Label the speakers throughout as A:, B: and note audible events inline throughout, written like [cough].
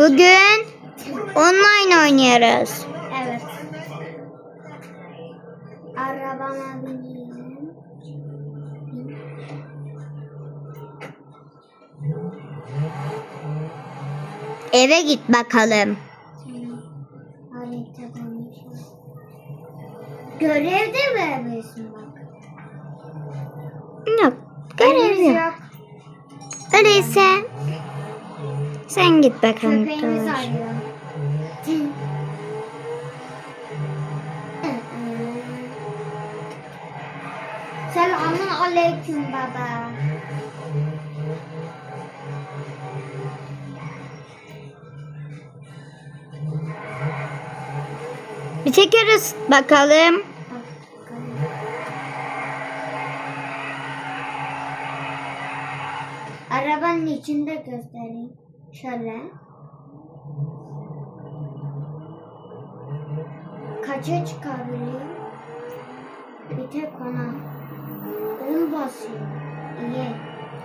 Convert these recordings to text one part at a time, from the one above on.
A: Bugün online oynuyoruz.
B: Evet. Arabama bineyim.
A: Eve git bakalım.
B: Haritadan bir şey. Görev de verebilirsin bak.
A: Yok. Görev
B: Henüz
A: yok. Öyleyse sen git bakalım.
B: Köpeğimiz arıyor. Selamun aleyküm baba.
A: Bir çekeriz bakalım.
B: Arabanın içinde göstereyim. Şöyle. Kaça çıkabiliyor? Bir tek ona. On basıyor. İyi.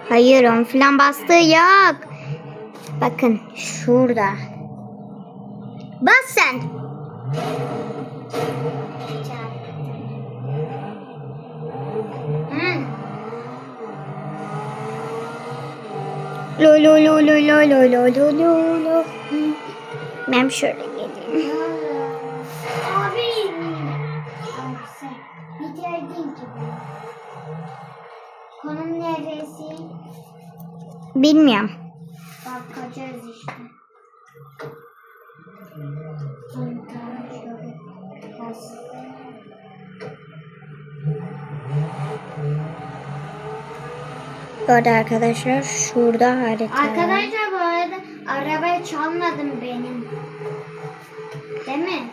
A: Hayır on filan bastığı yok. Bakın şurada. Bas sen.
B: Hı.
A: Lo lo lo lo lo lo lo lo lo lo. Ben şöyle geleyim.
B: Konum neresi?
A: Bilmiyorum.
B: Bakacağız işte. Tamam, tamam, şöyle
A: Bu arada arkadaşlar şurada harita.
B: Arkadaşlar bu arada arabayı çalmadım benim. Değil mi?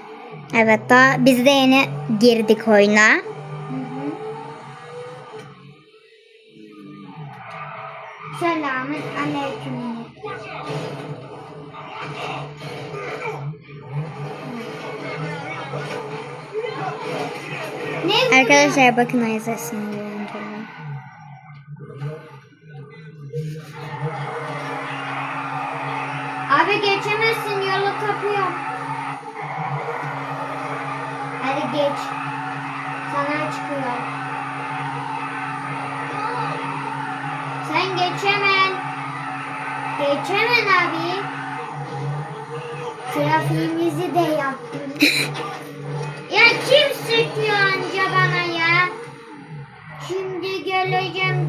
A: Evet daha biz de yeni girdik oyuna.
B: Hı hı. Selamun aleyküm.
A: Arkadaşlar bakın Ayza'sını
B: Abi geçemezsin yolu kapıyor. Hadi geç. Sana çıkıyor. Sen geçemen. Geçemen abi. Trafiğimizi de yaptın. [laughs] ya kim sıkıyor anca bana ya? Şimdi geleceğim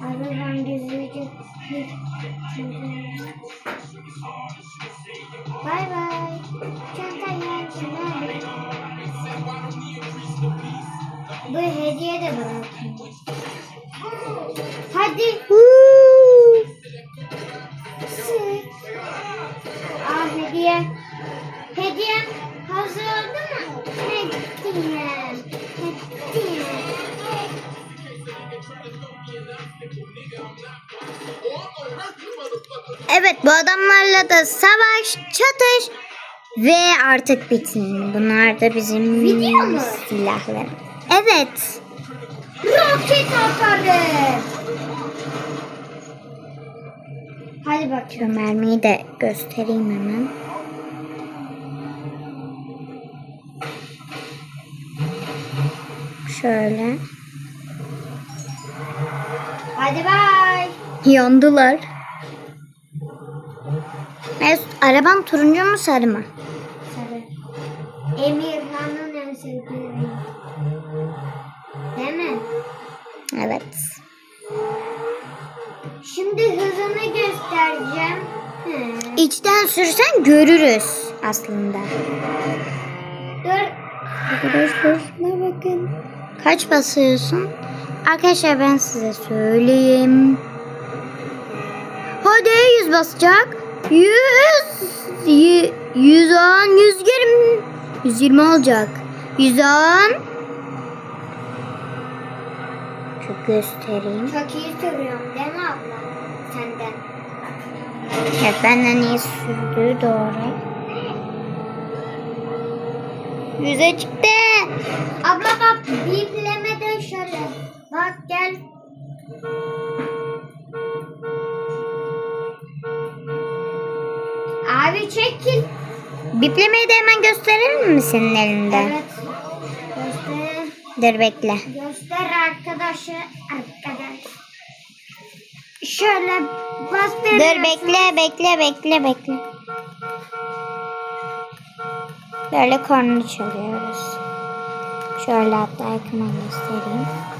B: Arabam gizlice. Bay bay. Çanta gelsin abi. Bu hediye de bırakayım.
A: Evet bu adamlarla da savaş, çatış ve artık bitsin. Bunlar da bizim
B: Video mu?
A: silahlar. Evet.
B: Roket atarım. Hadi bak.
A: Şu mermiyi de göstereyim hemen. Şöyle.
B: Hadi bay.
A: Yandılar. Mesut araban turuncu mu sarı mı?
B: Sarı. Emirhan'ın en sevdiği. Değil mi?
A: Evet.
B: Şimdi hızını göstereceğim. Hı.
A: İçten sürsen görürüz aslında.
B: Dur.
A: Arkadaşlar şuna bakın. Kaç basıyorsun? Arkadaşlar ben size söyleyeyim. Hadi 100 basacak. Yüz. y- Yüz on. Yüz yirmi. Yüz yirmi olacak. Yüz on. Çok göstereyim.
B: Çok iyi sürüyorum değil mi abla? Senden.
A: Evet benden iyi sürdüğü doğru. Yüze çıktı.
B: Abla bak biplemeden şöyle. Bak gel. Abi çekil.
A: Biplemeyi de hemen gösterir misin elinde?
B: Evet. Göster.
A: Dur bekle.
B: Göster arkadaşı. Arkadaş. Şöyle bastırıyorsun.
A: Dur bekle bekle bekle bekle. Böyle korna çalıyoruz. Şöyle hatta yakından göstereyim.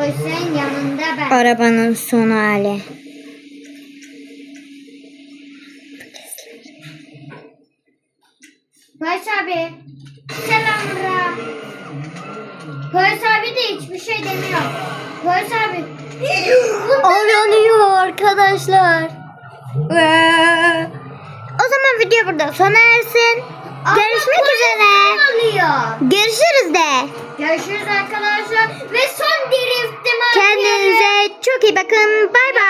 B: Koy sen yanında ben.
A: Arabanın son hali.
B: Polis abi. Selam Ra. Polis abi de hiçbir şey demiyor. Polis abi.
A: yanıyor arkadaşlar. O zaman video burada sona ersin. Görüşmek üzere. Görüşürüz de.
B: Görüşürüz arkadaşlar. Ve son driftim.
A: Kendinize çok iyi bakın. Bay bay.